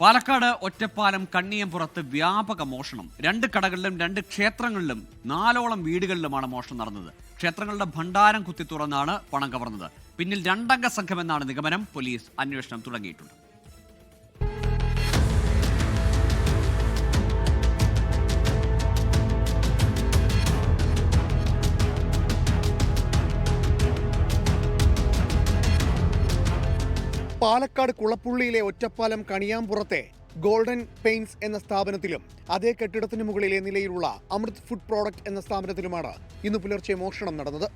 പാലക്കാട് ഒറ്റപ്പാലം കണ്ണിയമ്പുറത്ത് വ്യാപക മോഷണം. രണ്ട് കടകളിലും രണ്ട് ക്ഷേത്രങ്ങളിലും നാലോളം വീടുകളിലുമാണ് മോഷണം നടന്നത്. ക്ഷേത്രങ്ങളുടെ ഭണ്ഡാരം കുത്തി തുറന്നാണ് പണം കവർന്നത്. പിന്നിൽ രണ്ടംഗ സംഘമെന്നാണ് നിഗമനം. പോലീസ് അന്വേഷണം തുടങ്ങിയിട്ടുണ്ട്. പാലക്കാട് കുളപ്പുള്ളിയിലെ ഒറ്റപ്പാലം കണിയാമ്പുറത്തെ ഗോൾഡൻ പെയിൻസ് എന്ന സ്ഥാപനത്തിലും അതേ കെട്ടിടത്തിന് മുകളിലെ നിലയിലുള്ള അമൃത് ഫുഡ് പ്രോഡക്റ്റ് എന്ന സ്ഥാപനത്തിലുമാണ് ഇന്ന് പുലർച്ചെ മോഷണം നടന്നത്.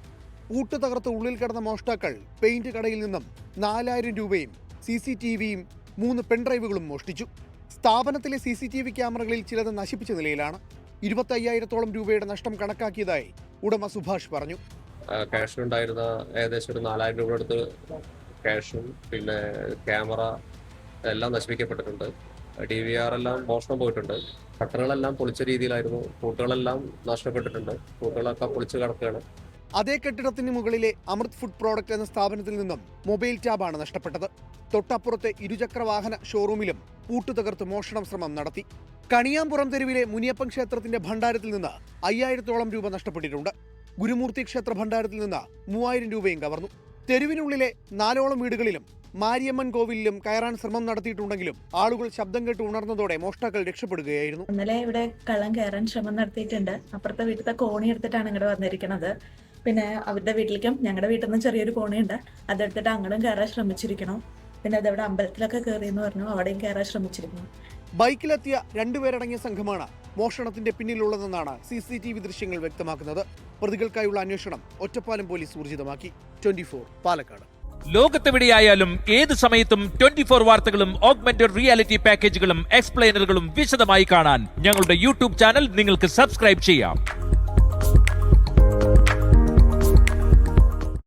പൂട്ട് തകർത്ത് ഉള്ളിൽ കിടന്ന മോഷ്ടാക്കൾ പെയിന്റ് കടയിൽ നിന്നും നാലായിരം രൂപയും സി സി ടി വിയും മൂന്ന് പെൺഡ്രൈവുകളും മോഷ്ടിച്ചു. സ്ഥാപനത്തിലെ സി സി ടി വി ക്യാമറകളിൽ ചിലത് നശിപ്പിച്ച നിലയിലാണ്. ഇരുപത്തയ്യായിരത്തോളം രൂപയുടെ നഷ്ടം കണക്കാക്കിയതായി ഉടമ സുഭാഷ് പറഞ്ഞു. ക്യാഷ് ഉണ്ടായിരുന്ന ഏകദേശം ഒരു നാലായിരം രൂപ അടുത്ത് ക്യാഷും പിന്നെ ക്യാമറ എല്ലാം നശിപ്പിക്കപ്പെട്ടിട്ടുണ്ട്. ഡി വി ആർ എല്ലാം മോഷണം പോയിട്ടുണ്ട്. കട്ടറുകളെല്ലാം പൊളിച്ച രീതിയിലായിരുന്നു. കൂട്ടുകളെല്ലാം നഷ്ടപ്പെട്ടിട്ടുണ്ട്. കൂട്ടുകളൊക്കെ പൊളിച്ച് കിടക്കുകയാണ്. അതേ കെട്ടിടത്തിന് മുകളിലെ അമൃത് ഫുഡ് പ്രോഡക്റ്റ് എന്ന സ്ഥാപനത്തിൽ നിന്നും മൊബൈൽ ടാബാണ് നഷ്ടപ്പെട്ടത്. തൊട്ടപ്പുറത്തെ ഇരുചക്ര വാഹന ഷോറൂമിലും പൂട്ട് തകർത്ത് മോഷണം ശ്രമം നടത്തി. കണിയാമ്പുറം തെരുവിലെ മുനിയപ്പൻ ക്ഷേത്രത്തിന്റെ ഭണ്ഡാരത്തിൽ നിന്ന് അയ്യായിരത്തോളം രൂപ നഷ്ടപ്പെട്ടിട്ടുണ്ട്. ഗുരുമൂർത്തി ക്ഷേത്ര ഭണ്ഡാരത്തിൽ നിന്ന് മൂവായിരം രൂപയും കവർന്നു. തെരുവിനുള്ളിലെ നാലോളം വീടുകളിലും മാരിയമ്മൻ കോവിലിലും കയറാൻ ശ്രമം നടത്തിയിട്ടുണ്ടെങ്കിലും ആളുകൾ ശബ്ദം കേട്ട് ഉണർന്നതോടെ മോഷ്ടാക്കൾ രക്ഷപ്പെടുകയായിരുന്നു. ഇന്നലെ ഇവിടെ കള്ളം കയറാൻ ശ്രമം നടത്തിയിട്ടുണ്ട്. അപ്പുറത്തെ വീട്ടിലത്തെ കോണി എടുത്തിട്ടാണ് ഇങ്ങോട്ട് വന്നിരിക്കുന്നത് പിന്നെ അവരുടെ വീട്ടിലേക്കും ഞങ്ങളുടെ വീട്ടിൽ നിന്ന് ചെറിയൊരു കോണിയുണ്ട്. അതെടുത്തിട്ട് അങ്ങോട്ടും കയറാൻ ശ്രമിച്ചിരിക്കണം. പിന്നെ അതവിടെ അമ്പലത്തിലൊക്കെ കയറി എന്ന് പറഞ്ഞു. അവിടെയും കയറാൻ ശ്രമിച്ചിരിക്കുന്നു. ബൈക്കിലെത്തിയ രണ്ടുപേരടങ്ങിയ സംഘമാണ് മോഷണത്തിന്റെ പിന്നിലുള്ളതെന്നാണ് സി സി ടി വി ദൃശ്യങ്ങൾ വ്യക്തമാക്കുന്നത്. പ്രതികൾക്കായുള്ള അന്വേഷണം ഒറ്റപ്പാലം പോലീസ് ഊർജിതമാക്കി. Twenty four Palakkad. ലോകത്തെവിടെയായാലും ഏത് സമയത്തും ട്വന്റി ഫോർ വാർത്തകളും ഓഗ്മെന്റഡ് റിയാലിറ്റി പാക്കേജുകളും എക്സ്പ്ലെയിനറുകളും വിശദമായി കാണാൻ ഞങ്ങളുടെ യൂട്യൂബ് ചാനൽ നിങ്ങൾക്ക് സബ്സ്ക്രൈബ് ചെയ്യാം.